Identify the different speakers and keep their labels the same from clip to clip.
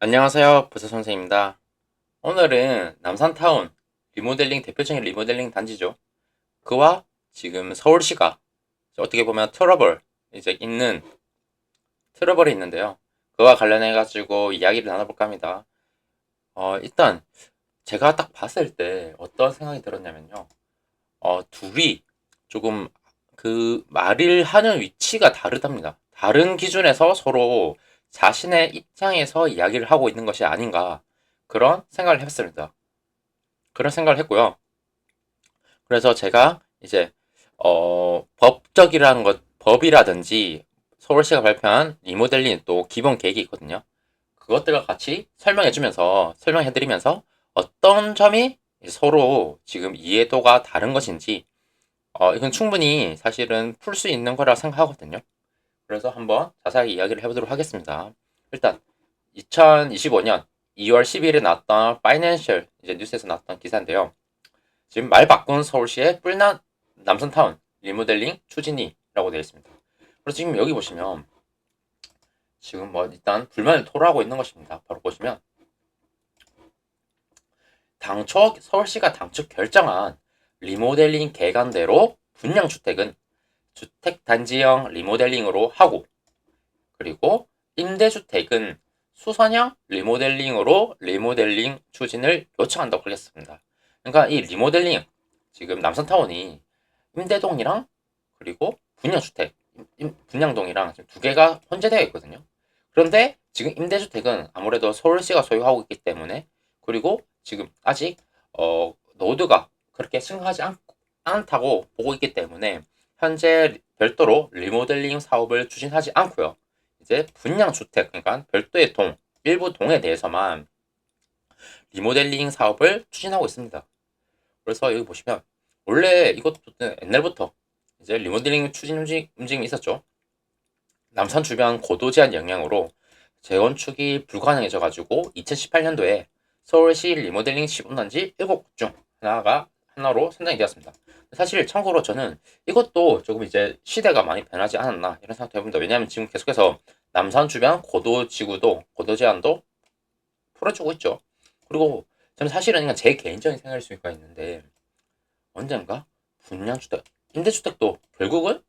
Speaker 1: 안녕하세요. 부서 선생입니다. 오늘은 남산타운 리모델링 대표적인 리모델링 단지죠. 그와 지금 서울시가 어떻게 보면 트러블 이제 있는 트러블이 있는데요. 그와 관련해 가지고 이야기를 나눠볼까 합니다. 어, 일단 제가 딱 봤을 때 어떤 생각이 들었냐면요. 어, 둘이 조금 그 말을 하는 위치가 다르답니다. 다른 기준에서 서로 자신의 입장에서 이야기를 하고 있는 것이 아닌가 그런 생각을 했습니다. 그런 생각을 했고요. 그래서 제가 이제 어, 법적이라는 것, 법이라든지 서울시가 발표한 리모델링 또 기본 계획이 있거든요. 그것들과 같이 설명해주면서 설명해드리면서 어떤 점이 서로 지금 이해도가 다른 것인지 어, 이건 충분히 사실은 풀 수 있는 거라고 생각하거든요. 그래서 한번 자세하게 이야기를 해보도록 하겠습니다. 일단 2025년 2월 10일에 나왔던 파이낸셜 이제 뉴스에서 나왔던 기사인데요. 지금 말 바꾼 서울시의 뿔난 남산타운 리모델링 추진이라고 되어 있습니다. 그래서 지금 여기 보시면 지금 뭐 일단 불만을 토로하고 있는 것입니다. 바로 보시면 당초 서울시가 당초 결정한 리모델링 계간대로 분양주택은 주택 단지형 리모델링으로 하고 그리고 임대주택은 수선형 리모델링으로 리모델링 추진을 요청한다고 하겠습니다. 그러니까 이 리모델링 지금 남산타운이 임대동이랑 그리고 분양주택 분양동이랑 두 개가 혼재되어 있거든요. 그런데 지금 임대주택은 아무래도 서울시가 소유하고 있기 때문에 그리고 지금 아직 어, 노드가 그렇게 승하지 않, 않다고 보고 있기 때문에 현재 별도로 리모델링 사업을 추진하지 않고요. 이제 분양 주택 그러니까 별도의 동 일부 동에 대해서만 리모델링 사업을 추진하고 있습니다. 그래서 여기 보시면 원래 이것도 옛날부터 이제 리모델링 추진 움직임이 있었죠. 남산 주변 고도 제한 영향으로 재건축이 불가능해져 가지고 2018년도에 서울시 리모델링 시범단지 7곳 중 하나가 하나로 선정이 되었습니다. 사실 참고로 저는 이것도 조금 이제 시대가 많이 변하지 않았나 이런 생각도 해봅니다. 왜냐하면 지금 계속해서 남산 주변 고도 지구도 고도 제한도 풀어주고 있죠. 그리고 저는 사실은 그냥 제 개인적인 생각일 수가 있는데 언젠가 분양주택, 임대주택도 결국은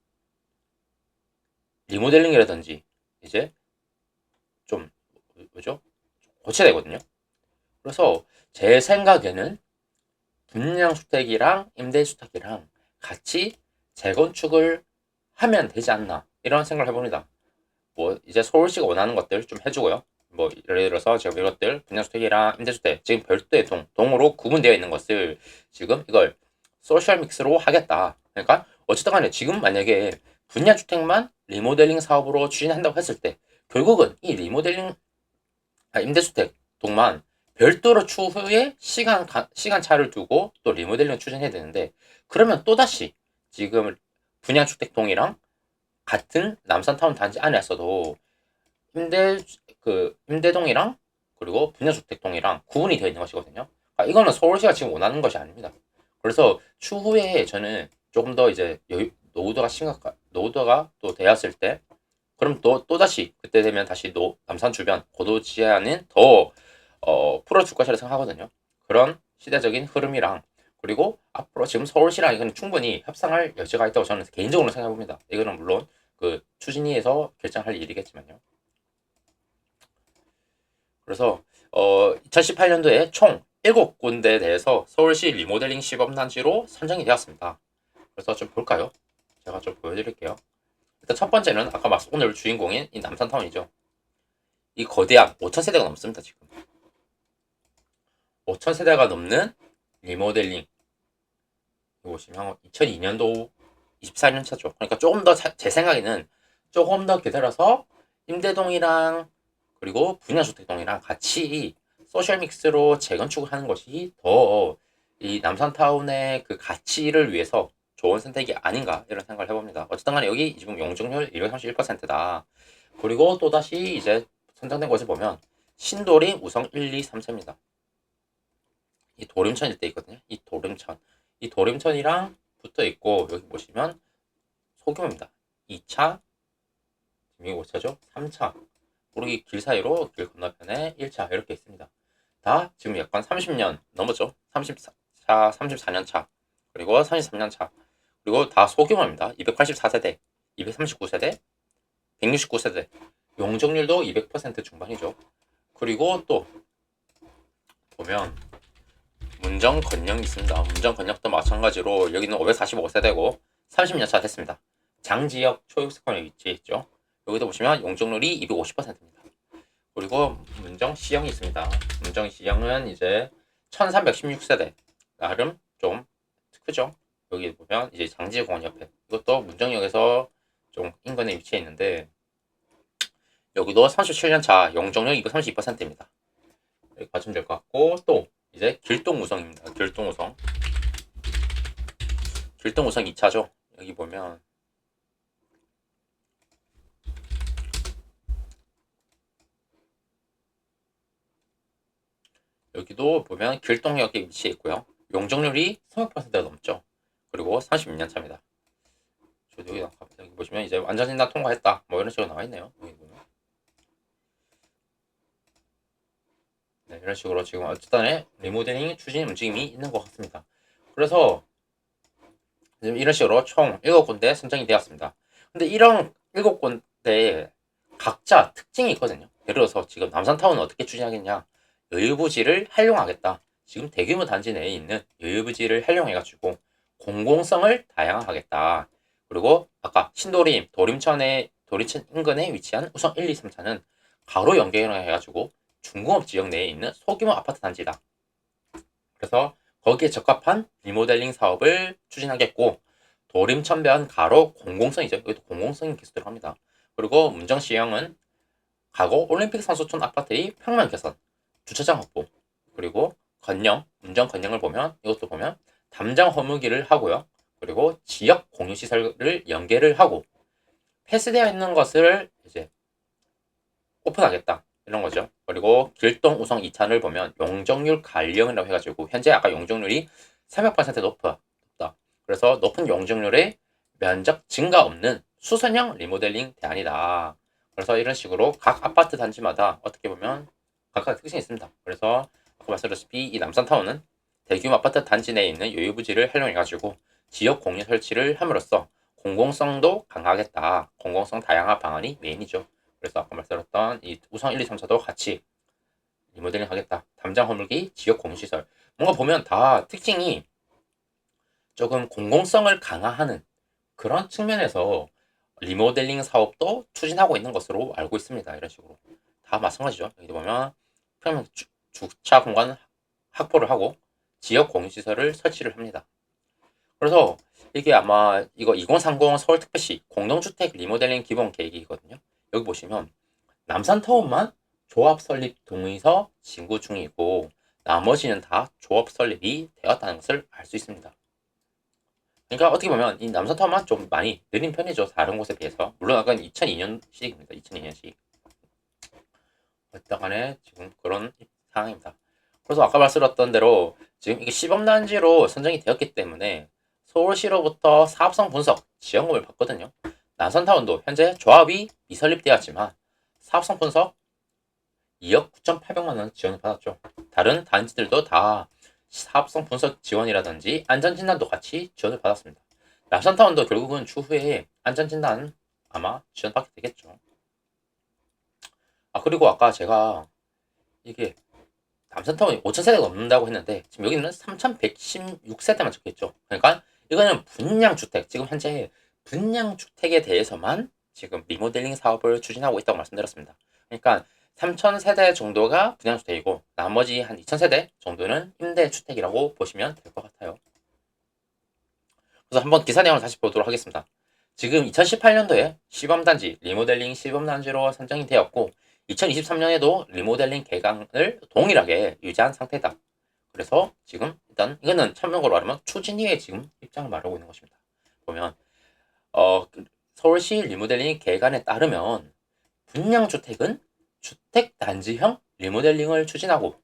Speaker 1: 리모델링이라든지 이제 좀 뭐죠? 고쳐야 되거든요. 그래서 제 생각에는 분양 주택이랑 임대 주택이랑 같이 재건축을 하면 되지 않나 이런 생각을 해봅니다. 뭐 이제 서울시가 원하는 것들 좀 해주고요. 뭐 예를 들어서 지금 이것들 분양주택이랑 임대주택 지금 별도의 동 동으로 구분되어 있는 것을 지금 이걸 소셜 믹스로 하겠다. 그러니까 어쨌든 간에 지금 만약에 분양주택만 리모델링 사업으로 추진한다고 했을 때 결국은 이 리모델링 아, 임대주택 동만 별도로 추후에 시간, 시간 차를 두고 또 리모델링을 추진해야 되는데, 그러면 또다시 지금 분양주택동이랑 같은 남산타운 단지 안에서도 임대, 그, 임대동이랑 그리고 분양주택동이랑 구분이 되어 있는 것이거든요. 그러니까 이거는 서울시가 지금 원하는 것이 아닙니다. 그래서 추후에 저는 조금 더 이제 노후도가 심각, 노후도가 또 되었을 때, 그럼 또, 또다시 그때 되면 다시 노, 남산 주변 고도 지하는 더 어, 풀어줄 것이라 생각하거든요. 그런 시대적인 흐름이랑 그리고 앞으로 지금 서울시랑 이건 충분히 협상할 여지가 있다고 저는 개인적으로 생각해 봅니다. 이거는 물론 그 추진위에서 결정할 일이겠지만요. 그래서 어, 2018년도에 총 7군데에 대해서 서울시 리모델링 시범단지로 선정이 되었습니다. 그래서 좀 볼까요? 제가 좀 보여드릴게요. 일단 첫 번째는 아까 말 오늘 주인공인 이 남산타운이죠. 이 거대한 5천 세대가 넘습니다, 지금. 5천 세대가 넘는 리모델링 보시면 2002년도 24년 차죠. 그러니까 조금 더 제 생각에는 조금 더 기다려서 임대동이랑 그리고 분양주택동이랑 같이 소셜 믹스로 재건축을 하는 것이 더 이 남산타운의 그 가치를 위해서 좋은 선택이 아닌가 이런 생각을 해봅니다. 어쨌든 간에 여기 지금 용적률 231%다. 그리고 또다시 이제 선정된 것을 보면 신도림 우성 1, 2, 3차입니다. 이 도림천 일대 있거든요. 이 도림천. 이 도림천이랑 붙어 있고 여기 보시면 소규모입니다. 2차 지금 이거 5차죠? 3차 우리 길 사이로 길 건너편에 1차 이렇게 있습니다. 다 지금 약간 30년 넘었죠. 34차, 34년 차, 그리고 33년 차, 그리고 다 소규모입니다. 284세대, 239세대, 169세대, 용적률도 200% 중반이죠. 그리고 또 보면 문정 건영이 있습니다. 문정 건영도 마찬가지로 여기는 545세대고 30년 차 됐습니다. 장지역 초육세권에 위치해 있죠. 여기도 보시면 용적률이 250%입니다. 그리고 문정 시형이 있습니다. 문정 시형은 이제 1316세대 나름 좀 크죠. 여기 보면 이제 장지공원 옆에 이것도 문정역에서 좀 인근에 위치해 있는데 여기도 37년 차 용적률 232%입니다. 이렇게 봐주면 될 것 같고 또 이제 길동 우성입니다. 길동 우성 길동 우성 2차죠. 여기 보면 여기도 보면 길동역에 위치해 있고요. 용적률이 30%가 넘죠. 그리고 36년 차입니다. 저 여기 여기 보시면 이제 완전 진단 통과했다. 뭐 이런 식으로 나와 있네요. 여기 보면. 네, 이런 식으로 지금 어쨌든 리모델링 추진 움직임이 있는 것 같습니다. 그래서 지금 이런 식으로 총 7군데 선정이 되었습니다. 근데 이런 7군데에 각자 특징이 있거든요. 예를 들어서 지금 남산타운은 어떻게 추진하겠냐. 여유부지를 활용하겠다. 지금 대규모 단지 내에 있는 여유부지를 활용해가지고 공공성을 다양화하겠다. 그리고 아까 신도림, 도림천에 도림천 인근에 위치한 우선 1, 2, 3차는 가로 연결해가지고 중공업 지역 내에 있는 소규모 아파트 단지다. 그래서 거기에 적합한 리모델링 사업을 추진하겠고 도림천변 가로 공공성이죠. 여기도 공공성이 계속 들어갑니다. 그리고 문정시형은 가고 올림픽 선수촌 아파트의 평면 개선, 주차장 확보, 그리고 건영, 문정 건영을 보면 이것도 보면 담장 허무기를 하고요. 그리고 지역 공유 시설을 연계를 하고 폐쇄되어 있는 것을 이제 오픈하겠다. 이런 거죠. 그리고 길동 우성 2차를 보면 용적률 관령이라고 해가지고 현재 아까 용적률이 300% 높아, 높다. 그래서 높은 용적률에 면적 증가 없는 수선형 리모델링 대안이다. 그래서 이런 식으로 각 아파트 단지마다 어떻게 보면 각각 특징이 있습니다. 그래서 아까 말씀드렸다시피 이 남산타운은 대규모 아파트 단지 내에 있는 여유부지를 활용해가지고 지역 공유 설치를 함으로써 공공성도 강화하겠다. 공공성 다양화 방안이 메인이죠. 그래서 아까 말씀드렸던 이 우성 1, 2, 3차도 같이 리모델링 하겠다. 담장 허물기, 지역 공시설. 뭔가 보면 다 특징이 조금 공공성을 강화하는 그런 측면에서 리모델링 사업도 추진하고 있는 것으로 알고 있습니다. 이런 식으로. 다 마찬가지죠. 여기 보면 평면 주, 주차 공간 확보를 하고 지역 공유시설을 설치를 합니다. 그래서 이게 아마 이거 2030 서울특별시 공동주택 리모델링 기본 계획이거든요. 여기 보시면 남산타운만 조합 설립 동의서 진구 중이고 나머지는 다 조합 설립이 되었다는 것을 알 수 있습니다. 그러니까 어떻게 보면 이 남산타운만 좀 많이 느린 편이죠. 다른 곳에 비해서. 물론 아까 2002년식입니다. 2002년식. 어떤 간에 지금 그런 상황입니다. 그래서 아까 말씀드렸던 대로 지금 이게 시범단지로 선정이 되었기 때문에 서울시로부터 사업성 분석 지원금을 받거든요. 남산타운도 현재 조합이 미설립되었지만 사업성 분석 2억 9,800만 원 지원을 받았죠. 다른 단지들도 다 사업성 분석 지원이라든지 안전진단도 같이 지원을 받았습니다. 남산타운도 결국은 추후에 안전진단 아마 지원받게 되겠죠. 아 그리고 아까 제가 이게 남산타운이 5,000세대가 넘는다고 했는데 지금 여기는 3,116세대만 적혀있죠. 그러니까 이거는 분양주택 지금 현재 분양 주택에 대해서만 지금 리모델링 사업을 추진하고 있다고 말씀드렸습니다. 그러니까 3,000세대 정도가 분양주택이고 나머지 한 2,000세대 정도는 임대주택이라고 보시면 될 것 같아요. 그래서 한번 기사 내용을 다시 보도록 하겠습니다. 지금 2018년도에 시범단지, 리모델링 시범단지로 선정이 되었고 2023년에도 리모델링 개강을 동일하게 유지한 상태다. 그래서 지금 일단 이거는 참고로 말하면 추진위의 지금 입장을 말하고 있는 것입니다. 보면 어, 서울시 리모델링 개관에 따르면 분양주택은 주택단지형 리모델링을 추진하고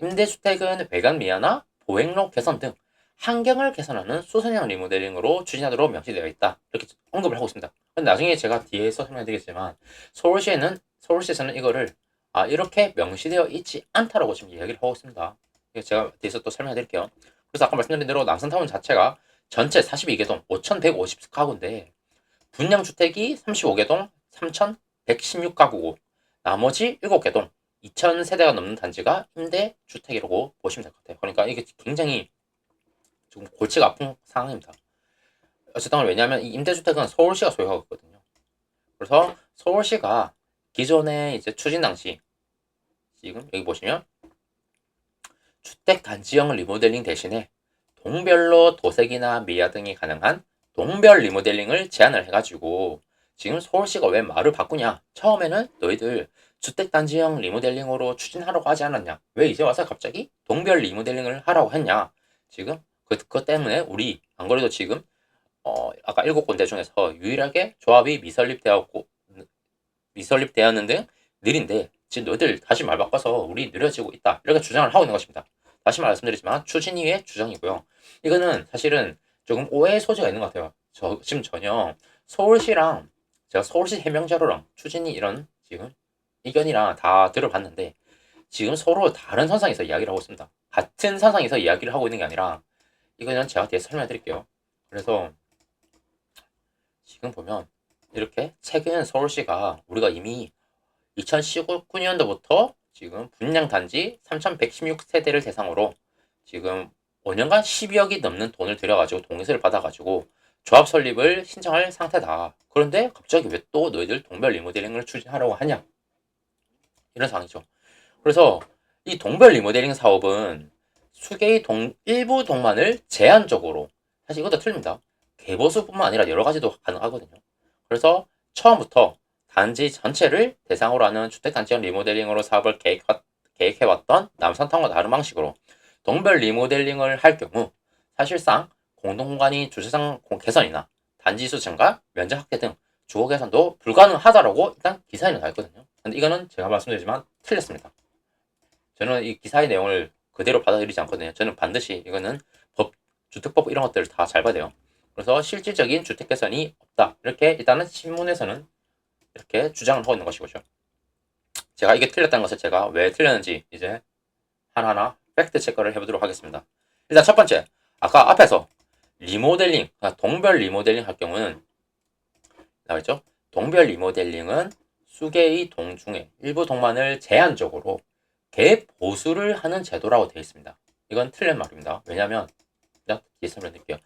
Speaker 1: 임대주택은 외관 미화나 보행로 개선 등 환경을 개선하는 수선형 리모델링으로 추진하도록 명시되어 있다. 이렇게 언급을 하고 있습니다. 근데 나중에 제가 뒤에서 설명드리겠지만 서울시에는 서울시에서는 이거를 아 이렇게 명시되어 있지 않다라고 지금 이야기를 하고 있습니다. 제가 뒤에서 또 설명드릴게요. 그래서 아까 말씀드린 대로 남산타운 자체가 전체 42개 동 5,150가구인데 분양 주택이 35개 동 3,116가구고 나머지 7개 동 2,000세대가 넘는 단지가 임대 주택이라고 보시면 될 것 같아요. 그러니까 이게 굉장히 지금 골치가 아픈 상황입니다. 어쨌든 왜냐하면 이 임대주택은 서울시가 소유하고 있거든요. 그래서 서울시가 기존에 이제 추진 당시 지금 여기 보시면 주택 단지형 리모델링 대신에 동별로 도색이나 미화 등이 가능한 동별 리모델링을 제안을 해가지고 지금 서울시가 왜 말을 바꾸냐? 처음에는 너희들 주택 단지형 리모델링으로 추진하라고 하지 않았냐? 왜 이제 와서 갑자기 동별 리모델링을 하라고 했냐? 지금 그, 그것 때문에 우리 안 그래도 지금 어 아까 일곱 군데 중에서 유일하게 조합이 미설립되었고 미설립되었는데 느린데 지금 너희들 다시 말 바꿔서 우리 느려지고 있다 이렇게 주장을 하고 있는 것입니다. 다시 말씀드리지만 추진위의 주장이고요. 이거는 사실은 조금 오해의 소지가 있는 것 같아요. 저 지금 전혀 서울시랑 제가 서울시 해명자료랑 추진이 이런 지금 의견이랑 다 들어봤는데 지금 서로 다른 선상에서 이야기를 하고 있습니다. 같은 선상에서 이야기를 하고 있는 게 아니라 이거는 제가 뒤에 설명해 드릴게요. 그래서 지금 보면 이렇게 최근 서울시가 우리가 이미 2019년도부터 지금 분양 단지 3,116세대를 대상으로 지금 5년간 12억이 넘는 돈을 들여가지고 동의서를 받아가지고 조합 설립을 신청할 상태다. 그런데 갑자기 왜 또 너희들 동별 리모델링을 추진하려고 하냐? 이런 상황이죠. 그래서 이 동별 리모델링 사업은 수개의 동, 일부 동만을 제한적으로 사실 이것도 틀립니다. 개보수뿐만 아니라 여러 가지도 가능하거든요. 그래서 처음부터 단지 전체를 대상으로 하는 주택단지형 리모델링으로 사업을 계획, 계획해 왔던 남산타운과 다른 방식으로 동별 리모델링을 할 경우 사실상 공동공간이 주차장 개선이나 단지 수 증가, 면적 확대 등 주거 개선도 불가능하다라고 일단 기사에는 나와 있거든요. 근데 이거는 제가 말씀드리지만 틀렸습니다. 저는 이 기사의 내용을 그대로 받아들이지 않거든요. 저는 반드시 이거는 법, 주택법 이런 것들을 다 잘 봐야 돼요. 그래서 실질적인 주택 개선이 없다. 이렇게 일단은 신문에서는 이렇게 주장을 하고 있는 것이죠. 제가 이게 틀렸다는 것을 제가 왜 틀렸는지 이제 하나하나 팩트 체크를 해보도록 하겠습니다. 일단 첫 번째, 아까 앞에서 리모델링, 그러니까 동별 리모델링 할 경우는 나와있죠? 동별 리모델링은 수개의 동 중에 일부 동만을 제한적으로 개 보수를 하는 제도라고 되어 있습니다. 이건 틀린 말입니다. 왜냐하면 뒤에 설명드릴게요.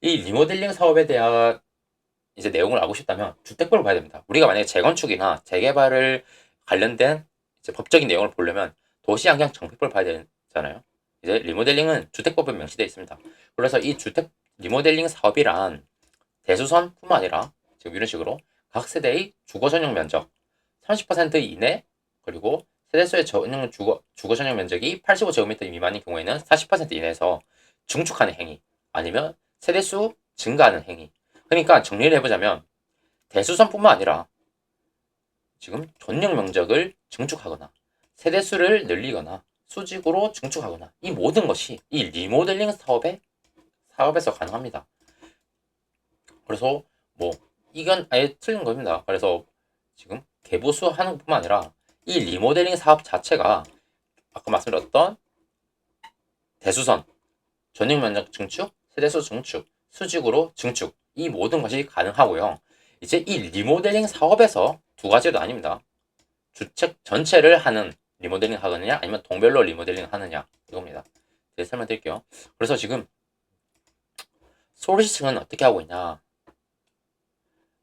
Speaker 1: 이 리모델링 사업에 대한 이제 내용을 알고 싶다면 주택법을 봐야 됩니다. 우리가 만약에 재건축이나 재개발을 관련된 이제 법적인 내용을 보려면 도시환경 정책법을 봐야 되잖아요. 이제 리모델링은 주택법에 명시되어 있습니다. 그래서 이 주택 리모델링 사업이란 대수선뿐만 아니라 지금 이런 식으로 각 세대의 주거 전용 면적 30% 이내 그리고 세대수의 전용 주거, 주거 전용 면적이 85제곱미터 미만인 경우에는 40% 이내에서 중축하는 행위 아니면 세대수 증가하는 행위 그러니까 정리를 해보자면 대수선뿐만 아니라 지금 전용 면적을 증축하거나 세대수를 늘리거나 수직으로 증축하거나 이 모든 것이 이 리모델링 사업에 사업에서 가능합니다. 그래서 뭐 이건 아예 틀린 겁니다. 그래서 지금 개보수 하는 뿐만 아니라 이 리모델링 사업 자체가 아까 말씀드렸던 대수선, 전용 면적 증축, 세대수 증축, 수직으로 증축 이 모든 것이 가능하고요. 이제 이 리모델링 사업에서 두 가지도 아닙니다. 주택 전체를 하는 리모델링 하느냐 아니면 동별로 리모델링 하느냐 이겁니다. 제 설명드릴게요. 그래서 지금 서울시 측은 어떻게 하고 있냐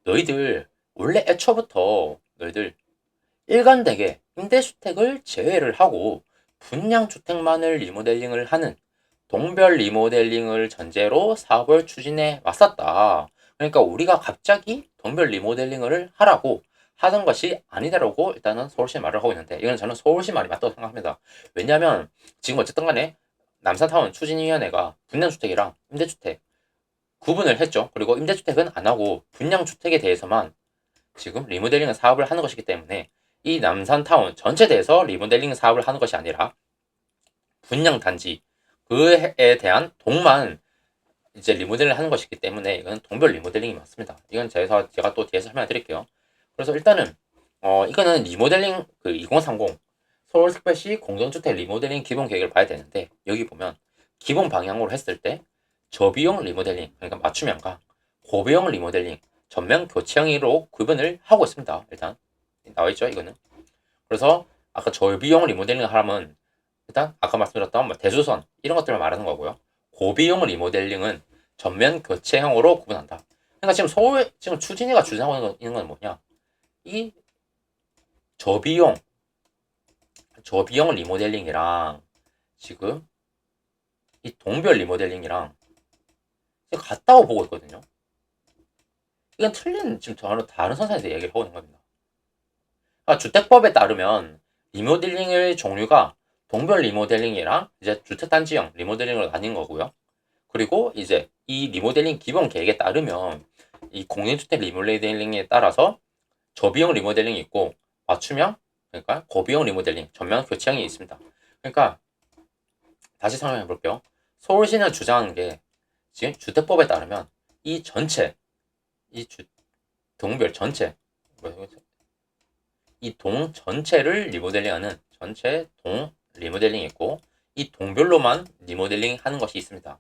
Speaker 1: 너희들 원래 애초부터 너희들 일관되게 임대주택을 제외를 하고 분양주택만을 리모델링을 하는 동별 리모델링을 전제로 사업을 추진해 왔었다. 그러니까 우리가 갑자기 동별 리모델링을 하라고 하던 것이 아니다라고 일단은 서울시 말을 하고 있는데 이건 저는 서울시 말이 맞다고 생각합니다. 왜냐하면 지금 어쨌든 간에 남산타운 추진위원회가 분양주택이랑 임대주택 구분을 했죠. 그리고 임대주택은 안 하고 분양주택에 대해서만 지금 리모델링 사업을 하는 것이기 때문에 이 남산타운 전체에 대해서 리모델링 사업을 하는 것이 아니라 분양단지 그에 대한 동만 이제 리모델링을 하는 것이기 때문에 이건 동별 리모델링이 맞습니다. 이건 제가 제가 또 뒤에서 설명드릴게요. 그래서 일단은 어 이거는 리모델링 그 2030 서울특별시 공동주택 리모델링 기본 계획을 봐야 되는데 여기 보면 기본 방향으로 했을 때 저비용 리모델링 그러니까 맞춤형과 고비용 리모델링 전면 교체형으로 구분을 하고 있습니다. 일단 나와 있죠 이거는. 그래서 아까 저비용 리모델링을 하면 일단 아까 말씀드렸던 뭐 대수선 이런 것들을 말하는 거고요. 고비용 리모델링은 전면 교체형으로 구분한다. 그러니까 지금 서울 지금 추진이가 주장하고 있는 건 뭐냐? 이 저비용 저비용 리모델링이랑 지금 이 동별 리모델링이랑 같다고 보고 있거든요. 이건 틀린 지금 다른 다른 선상에서 얘기를 하고 있는 겁니다. 그러니까 주택법에 따르면 리모델링의 종류가 동별 리모델링이랑 이제 주택단지형 리모델링으로 나뉜 거고요. 그리고 이제 이 리모델링 기본 계획에 따르면 이 공인주택 리모델링에 따라서 저비용 리모델링이 있고 맞춤형 그러니까 고비용 리모델링 전면 교체형이 있습니다. 그러니까 다시 설명해 볼게요. 서울시는 주장하는 게 지금 주택법에 따르면 이 전체 이 주, 동별 전체 이 동 전체를 리모델링하는 전체 동 리모델링이 있고 이 동별로만 리모델링 하는 것이 있습니다.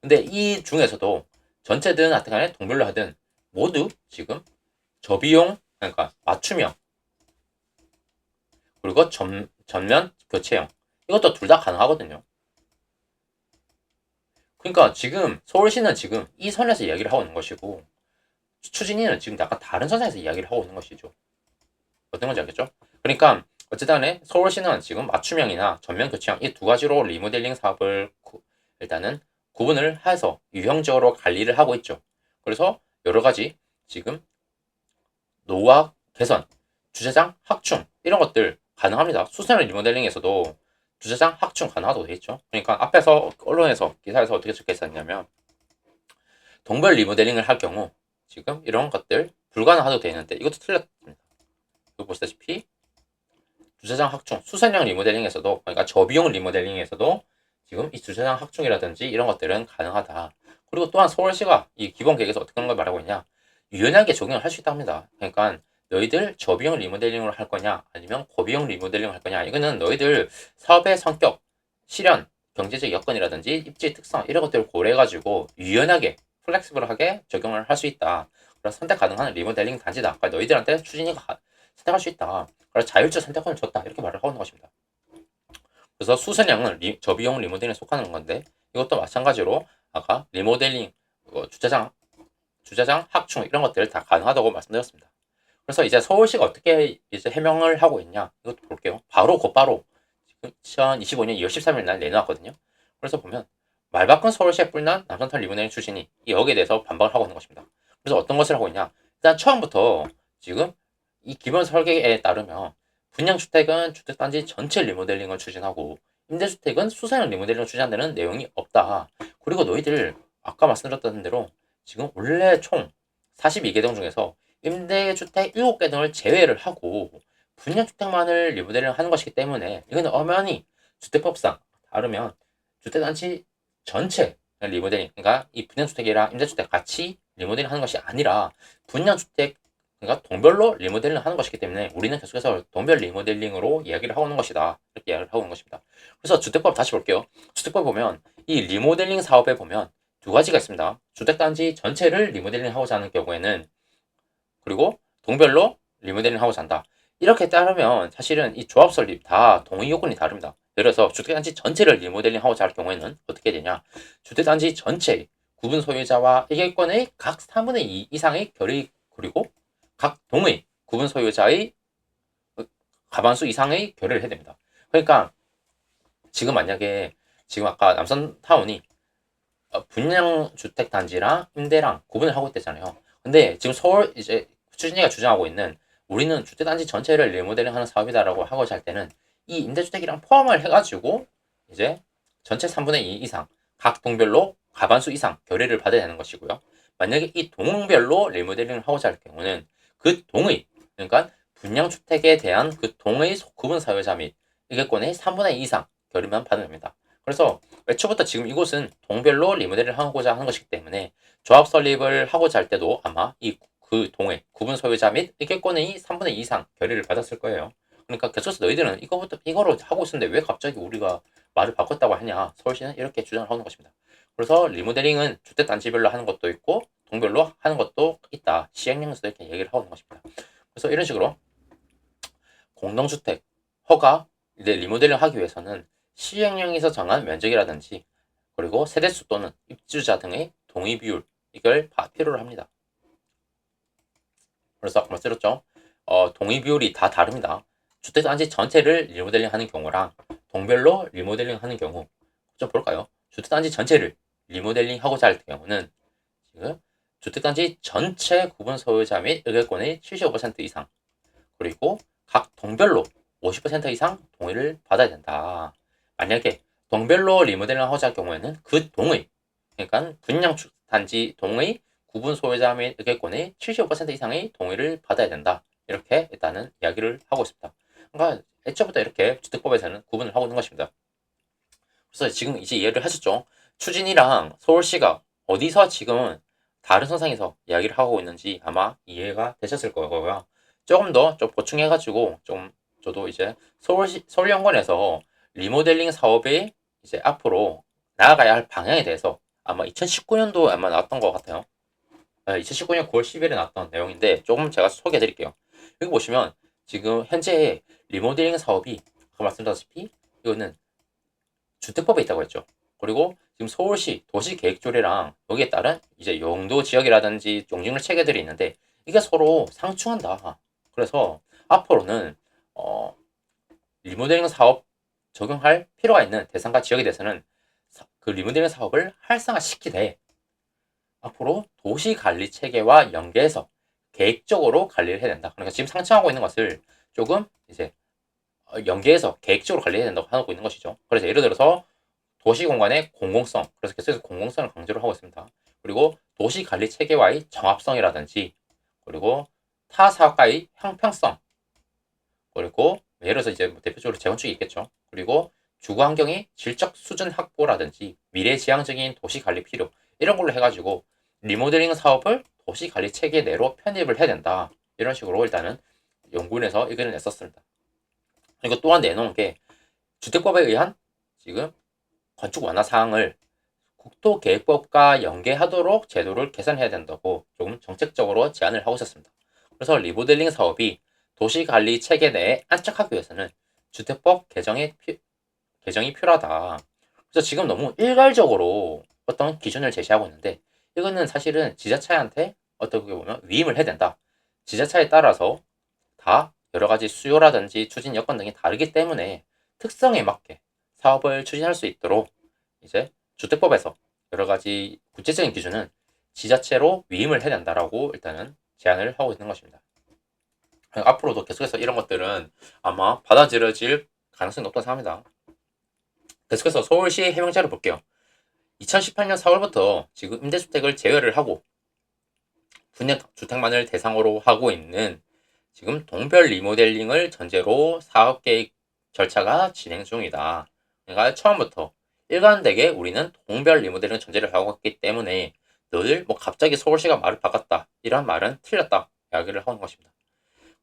Speaker 1: 근데 이 중에서도 전체든 하여튼 간에 동별로 하든 모두 지금 저비용 그러니까 맞춤형 그리고 전, 전면 교체형 이것도 둘 다 가능하거든요. 그러니까 지금 서울시는 지금 이 선에서 이야기를 하고 있는 것이고 추진이는 지금 약간 다른 선상에서 이야기를 하고 있는 것이죠. 어떤 건지 알겠죠? 그러니까 어쨌든 서울시는 지금 맞춤형이나 전면 교체형 이 두 가지로 리모델링 사업을 구, 일단은 구분을 해서 유형적으로 관리를 하고 있죠. 그래서 여러 가지 지금 노후화 개선, 주차장 확충 이런 것들 가능합니다. 수세는 리모델링에서도 주차장 확충 가능하다고 되어 있죠. 그러니까 앞에서 언론에서 기사에서 어떻게 적혀 있었냐면 동별 리모델링을 할 경우 지금 이런 것들 불가능하다고 되어 있는데 이것도 틀렸습니다. 이거 보시다시피 주차장 확충, 수선형 리모델링에서도 그러니까 저비용 리모델링에서도 지금 이 주차장 확충이라든지 이런 것들은 가능하다. 그리고 또한 서울시가 이 기본 계획에서 어떻게 하는 걸 말하고 있냐? 유연하게 적용을 할 수 있다 합니다. 그러니까 너희들 저비용 리모델링으로 할 거냐 아니면 고비용 리모델링을 할 거냐 이거는 너희들 사업의 성격, 실현, 경제적 여건이라든지 입지 특성 이런 것들을 고려해가지고 유연하게 플렉스블하게 적용을 할 수 있다. 그래서 선택 가능한 리모델링 단지다. 그러니까 너희들한테 추진이 가 선택할 수 있다. 그래서 자율적 선택권을 줬다. 이렇게 말을 하고 있는 것입니다. 그래서 수선형은 리, 저비용 리모델링에 속하는 건데 이것도 마찬가지로 아까 리모델링, 뭐 주차장, 주차장 확충 이런 것들 다 가능하다고 말씀드렸습니다. 그래서 이제 서울시가 어떻게 이제 해명을 하고 있냐 이것도 볼게요. 바로 곧바로 2025년 2월 13일 날 내놓았거든요. 그래서 보면 말 바꾼 서울시에 뿔난 남산탄 리모델링 출신이 여기에 대해서 반박을 하고 있는 것입니다. 그래서 어떤 것을 하고 있냐? 일단 처음부터 지금 이 기본 설계에 따르면 분양주택은 주택단지 전체 리모델링을 추진하고 임대주택은 수사형 리모델링을 추진한다는 내용이 없다. 그리고 너희들 아까 말씀드렸던 대로 지금 원래 총 42개 동 중에서 임대주택 7개 등을 제외를 하고 분양주택만을 리모델링 하는 것이기 때문에 이거는 엄연히 주택법상 다르면 주택단지 전체 리모델링 그러니까 이 분양주택이랑 임대주택 같이 리모델링 하는 것이 아니라 분양주택 그러니까 동별로 리모델링 하는 것이기 때문에 우리는 계속해서 동별 리모델링으로 이야기를 하고 있는 것이다. 이렇게 이야기를 하고 있는 것입니다. 그래서 주택법 다시 볼게요. 주택법 보면 이 리모델링 사업에 보면 두 가지가 있습니다. 주택단지 전체를 리모델링 하고자 하는 경우에는 그리고 동별로 리모델링 하고자 한다. 이렇게 따르면 사실은 이 조합 설립 다 동의 요건이 다릅니다. 예를 들어서 주택단지 전체를 리모델링 하고자 할 경우에는 어떻게 되냐? 주택단지 전체 구분 소유자와 이객권의 각 3분의 2 이상의 결의 그리고 각 동의 구분 소유자의 과반수 이상의 결의를 해야 됩니다. 그러니까 지금 만약에 지금 아까 남산타운이 분양 주택 단지랑 임대랑 구분을 하고 있대잖아요. 근데 지금 서울 이제 추진이가 주장하고 있는 우리는 주택 단지 전체를 리모델링 하는 사업이다라고 하고자 할 때는 이 임대주택이랑 포함을 해가지고 이제 전체 3분의 2 이상 각 동별로 과반수 이상 결의를 받아야 되는 것이고요. 만약에 이 동별로 리모델링을 하고자 할 경우는 그 동의, 그러니까 분양 주택에 대한 그 동의 구분 사유자 및 의결권의 3분의 2 이상 결의만 받아냅니다. 그래서 애초부터 지금 이곳은 동별로 리모델을 하고자 하는 것이기 때문에 조합 설립을 하고자 할 때도 아마 이 그 동의, 구분 소유자 및 의결권의 3분의 2 이상 결의를 받았을 거예요. 그러니까 계속해서 너희들은 이거부터 이거로 하고 있었는데 왜 갑자기 우리가 말을 바꿨다고 하냐? 서울시는 이렇게 주장을 하는 것입니다. 그래서 리모델링은 주택 단지별로 하는 것도 있고 동별로 하는 것도 있다. 시행령에서 이렇게 얘기를 하고 있는 것입니다. 그래서 이런 식으로 공동주택 허가 리모델링 하기 위해서는 시행령에서 정한 면적이라든지 그리고 세대수 또는 입주자 등의 동의 비율 이걸 다 필요로 합니다. 그래서 아까 말씀드렸죠. 어, 동의 비율이 다 다릅니다. 주택 단지 전체를 리모델링 하는 경우랑 동별로 리모델링 하는 경우 좀 볼까요? 주택 단지 전체를 리모델링 하고자 할 경우는 지금 주택단지 전체 구분 소유자 및 의결권의 75% 이상 그리고 각 동별로 50% 이상 동의를 받아야 된다. 만약에 동별로 리모델링 하고자 할 경우에는 그 동의 그러니까 분양 단지 동의 구분 소유자 및 의결권의 75% 이상의 동의를 받아야 된다. 이렇게 일단은 이야기를 하고 있습니다. 그러니까 애초부터 이렇게 주택법에서는 구분을 하고 있는 것입니다. 그래서 지금 이제 이해를 하셨죠? 추진이랑 서울시가 어디서 지금은 다른 선상에서 이야기를 하고 있는지 아마 이해가 되셨을 거고요. 조금 더 좀 보충해가지고 좀 저도 이제 서울시 서울연구원에서 리모델링 사업이 이제 앞으로 나아가야 할 방향에 대해서 아마 2019년도 아마 나왔던 것 같아요. 2019년 9월 10일에 나왔던 내용인데 조금 제가 소개해 드릴게요. 여기 보시면 지금 현재 리모델링 사업이 아까 말씀드렸다시피 이거는 주택법에 있다고 했죠. 그리고 지금 서울시 도시계획조례랑 여기에 따른 이제 용도 지역이라든지 용적률 체계들이 있는데 이게 서로 상충한다. 그래서 앞으로는 어, 리모델링 사업 적용할 필요가 있는 대상과 지역에 대해서는 그 리모델링 사업을 활성화시키되 앞으로 도시 관리 체계와 연계해서 계획적으로 관리를 해야 된다. 그러니까 지금 상충하고 있는 것을 조금 이제 어, 연계해서 계획적으로 관리해야 된다고 하고 있는 것이죠. 그래서 예를 들어서 도시 공간의 공공성, 그래서 계속해서 공공성을 강조를 하고 있습니다. 그리고 도시 관리 체계와의 정합성이라든지, 그리고 타 사업과의 형평성, 그리고 예를 들어서 이제 뭐 대표적으로 재건축이 있겠죠. 그리고 주거 환경의 질적 수준 확보라든지 미래 지향적인 도시 관리 필요 이런 걸로 해가지고 리모델링 사업을 도시 관리 체계 내로 편입을 해야 된다. 이런 식으로 일단은 연구원에서 의견을 냈었습니다. 그리고 또한 내놓은 게 주택법에 의한 지금 건축 완화 사항을 국토계획법과 연계하도록 제도를 개선해야 된다고 조금 정책적으로 제안을 하고 있었습니다. 그래서 리모델링 사업이 도시관리 체계 내에 안착하기 위해서는 주택법 개정의 피, 개정이 필요하다. 그래서 지금 너무 일괄적으로 어떤 기준을 제시하고 있는데 이거는 사실은 지자체한테 어떻게 보면 위임을 해야 된다. 지자체에 따라서 다 여러 가지 수요라든지 추진 여건 등이 다르기 때문에 특성에 맞게 사업을 추진할 수 있도록 이제 주택법에서 여러 가지 구체적인 기준은 지자체로 위임을 해야 된다라고 일단은 제안을 하고 있는 것입니다. 앞으로도 계속해서 이런 것들은 아마 받아들여질 가능성이 높다고 생각합니다. 계속해서 서울시 해명자를 볼게요. 2018년 4월부터 지금 임대주택을 제외를 하고 분양주택만을 대상으로 하고 있는 지금 동별 리모델링을 전제로 사업계획 절차가 진행 중이다. 그러니까 처음부터 일관되게 우리는 동별 리모델링 전제를 하고 있기 때문에 늘 뭐 갑자기 서울시가 말을 바꿨다 이런 말은 틀렸다 이야기를 하는 것입니다.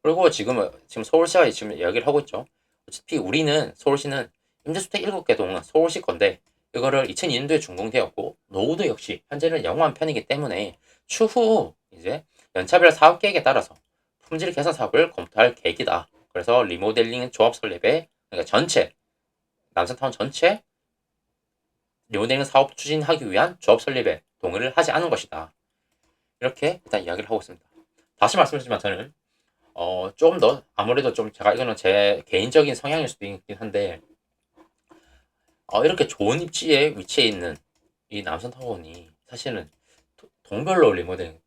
Speaker 1: 그리고 지금 지금 서울시가 지금 이야기를 하고 있죠. 어차피 우리는 서울시는 임대주택 7개 동은 서울시 건데 이거를 2002년도에 준공되었고 노후도 역시 현재는 영호한 편이기 때문에 추후 이제 연차별 사업 계획에 따라서 품질 개선 사업을 검토할 계획이다. 그래서 리모델링 조합 설립에 그러니까 전체 남산타운 전체 리모델링 사업 추진하기 위한 조합 설립에 동의를 하지 않은 것이다. 이렇게 일단 이야기를 하고 있습니다. 다시 말씀드리지만 저는 어, 조금 더 아무래도 좀 제가 이거는 제 개인적인 성향일 수도 있긴 한데 어, 이렇게 좋은 입지에 위치해 있는 이 남산타운이 사실은 동별로 리모델링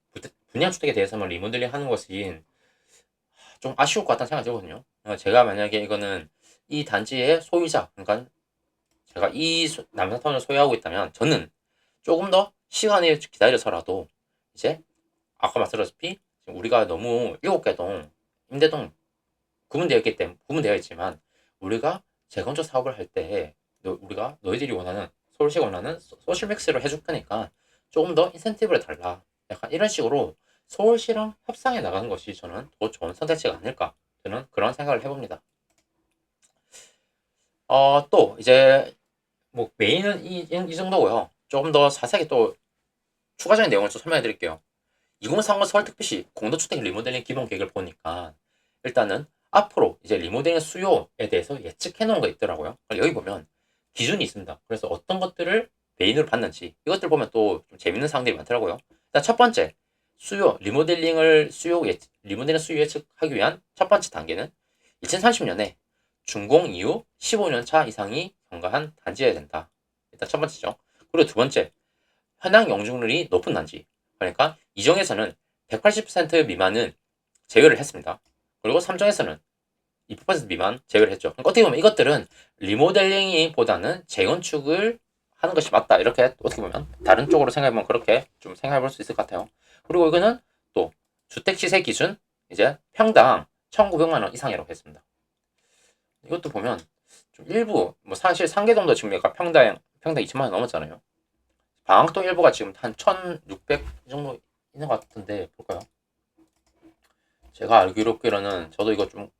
Speaker 1: 분양 주택에 대해서만 리모델링 하는 것이 좀 아쉬울 것 같다는 생각이 들거든요. 그러니까 제가 만약에 이거는 이 단지의 소유자, 그러니까 제가 이 남산타운을 소유하고 있다면 저는 조금 더 시간을 기다려서라도 이제 아까 말씀드렸다시피 우리가 너무 일곱 개 동, 임대동 구분되어 있기 때문에 구분되어 있지만 우리가 재건축 사업을 할때 너, 우리가 너희들이 원하는 서울시가 원하는 소- 소셜맥스를 해줄 거니까 조금 더 인센티브를 달라. 약간 이런 식으로 서울시랑 협상해 나가는 것이 저는 더 좋은 선택지가 아닐까 저는 그런 생각을 해봅니다. 어, 또 이제 뭐 메인은 이, 이 정도고요. 조금 더 자세하게 또 추가적인 내용을 좀 설명해 드릴게요. 2030 서울 특별시 공동주택 리모델링 기본 계획을 보니까 일단은 앞으로 이제 리모델링 수요에 대해서 예측해 놓은 거 있더라고요. 여기 보면 기준이 있습니다. 그래서 어떤 것들을 메인으로 받는지 이것들 보면 또 좀 재밌는 사항들이 많더라고요. 일단 첫 번째 수요 리모델링을 수요 예측, 리모델링 수요 예측하기 위한 첫 번째 단계는 2030년에 준공 이후 15년 차 이상이 경과한 단지여야 된다. 일단 첫 번째죠. 그리고 두 번째 현황 영중률이 높은 단지. 그러니까 2종에서는 180% 미만은 제외를 했습니다. 그리고 3종에서는 2% 미만 제외를 했죠. 그러니까 어떻게 보면 이것들은 리모델링보다는 재건축을 하는 것이 맞다. 이렇게 어떻게 보면 다른 쪽으로 생각해보면 그렇게 좀 생각해 볼 수 있을 것 같아요. 그리고 이거는 또 주택 시세 기준 이제 평당 1,900만 원 이상이라고 했습니다. 이것도 보면 좀 일부 뭐 사실 상계동도 지금 약간 평당 평당 2천만 원 넘었잖아요. 방학동 일부가 지금 한 1,600 정도 있는 것 같은데 볼까요? 제가 알기로는 저도 이거 좀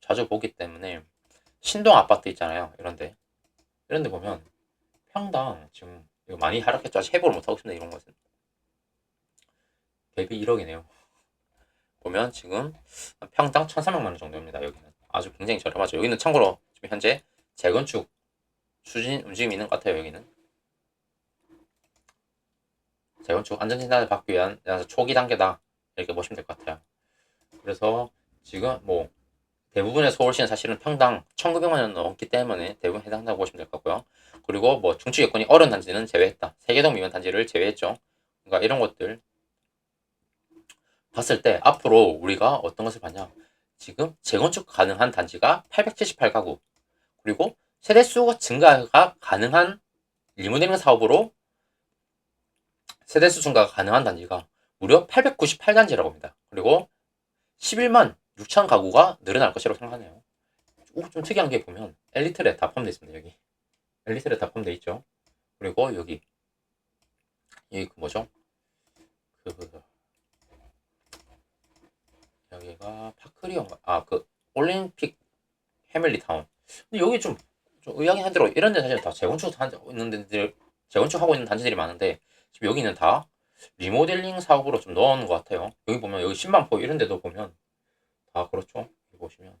Speaker 1: 자주 보기 때문에 신동 아파트 있잖아요. 이런데 이런데 보면 평당 지금 이거 많이 하락했죠. 아직 해보를 못 하고 있습니다. 이런 것은 대비 1억이네요. 보면 지금 평당 1,300만 원 정도입니다. 여기는 아주 굉장히 저렴하죠. 여기는 참고로 지금 현재 재건축 추진 움직임이 있는 것 같아요. 여기는 재건축 안전진단을 받기 위한 초기 단계다 이렇게 보시면 될 것 같아요. 그래서 지금 뭐 대부분의 서울시는 사실은 평당 1,900만 원 넘기 때문에 대부분 해당한다고 보시면 될 것 같고요. 그리고 뭐 중축 여건이 어려운 단지는 제외했다. 세계동 미만 단지를 제외했죠. 그러니까 이런 것들 봤을 때 앞으로 우리가 어떤 것을 봤냐? 지금 재건축 가능한 단지가 878가구 그리고 세대 수가 증가가 가능한 리모델링 사업으로 세대수 증가가 가능한 단지가 무려 898단지라고 합니다. 그리고 11만 6천 가구가 늘어날 것이라고 생각하네요. 오, 좀 특이한 게 보면 엘리트랩 다 포함되어 있습니다. 여기 엘리트랩 다 포함되어 있죠. 그리고 여기 여기 그 뭐죠? 그 여기가 파크리온가 아그 올림픽 해밀리 타운. 근데 여기 좀, 좀 의아하긴 하더라고. 이런 데 사실 다 재건축 한 있는 데들 재건축하고 있는 단지들이 많은데 지금 여기는 다 리모델링 사업으로 좀 넣어놓은 것 같아요. 여기 보면 여기 신반포 이런 데도 보면 다 그렇죠. 여기 보시면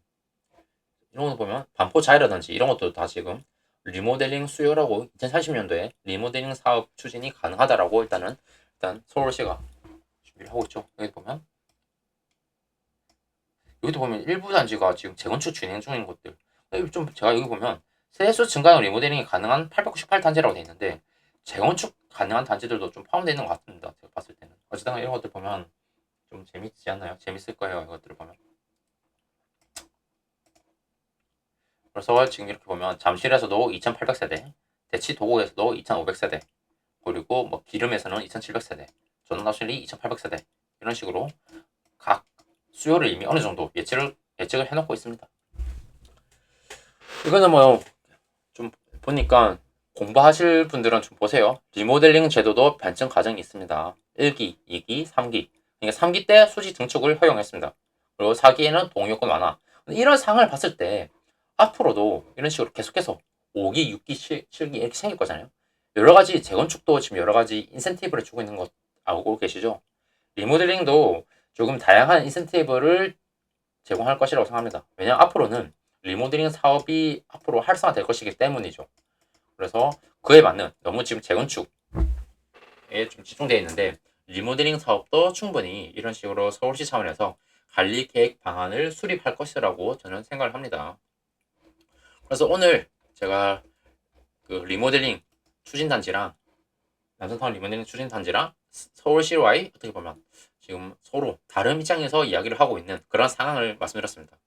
Speaker 1: 이런 거 보면 반포 자이라든지 이런 것도 다 지금 리모델링 수요라고 2040년도에 리모델링 사업 추진이 가능하다라고 일단은 일단 서울시가 준비를 하고 있죠. 여기 보면 여기도 보면 일부 단지가 지금 재건축 진행 중인 여기 좀 제가 여기 보면 세수 증가형 리모델링이 가능한 898 단지라고 돼 있는데 재건축 가능한 단지들도 좀 포함되어 있는 것 같습니다. 제가 봤을 때는. 어쨌든 이런 것들 보면 좀 재밌지 않나요? 재밌을 거예요. 이것들을 보면. 그래서 지금 이렇게 보면 잠실에서도 2,800세대, 대치 도곡에서도 2,500세대, 그리고 뭐 기름에서는 2,700세대, 전원나실리 2,800세대 이런 식으로 각 수요를 이미 어느 정도 예측을 예측을 해놓고 있습니다. 이거는 뭐 좀 보니까 공부하실 분들은 좀 보세요. 리모델링 제도도 변증 과정이 있습니다. 1기, 2기, 3기. 그러니까 3기 때 수지 증축을 허용했습니다. 그리고 4기에는 동요건 완화. 이런 상황을 봤을 때 앞으로도 이런 식으로 계속해서 5기, 6기, 7, 기 이렇게 생길 거잖아요. 여러 가지 재건축도 지금 여러 가지 인센티브를 주고 있는 것 알고 계시죠? 리모델링도 조금 다양한 인센티브를 제공할 것이라고 생각합니다. 왜냐 앞으로는 리모델링 사업이 앞으로 활성화될 것이기 때문이죠. 그래서 그에 맞는 너무 지금 재건축에 좀 집중되어 있는데 리모델링 사업도 충분히 이런 식으로 서울시 차원에서 관리 계획 방안을 수립할 것이라고 저는 생각을 합니다. 그래서 오늘 제가 그 리모델링 추진단지랑 남산타운 리모델링 추진단지랑 서울시와의 어떻게 보면 지금 서로 다른 입장에서 이야기를 하고 있는 그런 상황을 말씀드렸습니다.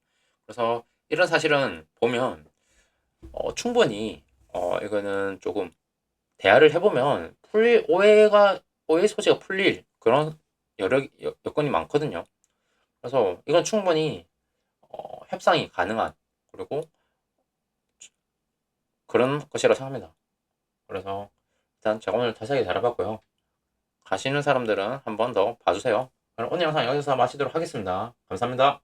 Speaker 1: 그래서 이런 사실은 보면 어, 충분히 어, 이거는 조금 대화를 해보면 풀릴 오해가 오해 소지가 풀릴 그런 여러 여, 여건이 많거든요. 그래서 이건 충분히 어, 협상이 가능한 그리고 그런 것이라고 생각합니다. 그래서 일단 제가 오늘 자세하게 잘해봤고요. 가시는 사람들은 한 번 더 봐주세요. 오늘 영상 여기서 마치도록 하겠습니다. 감사합니다.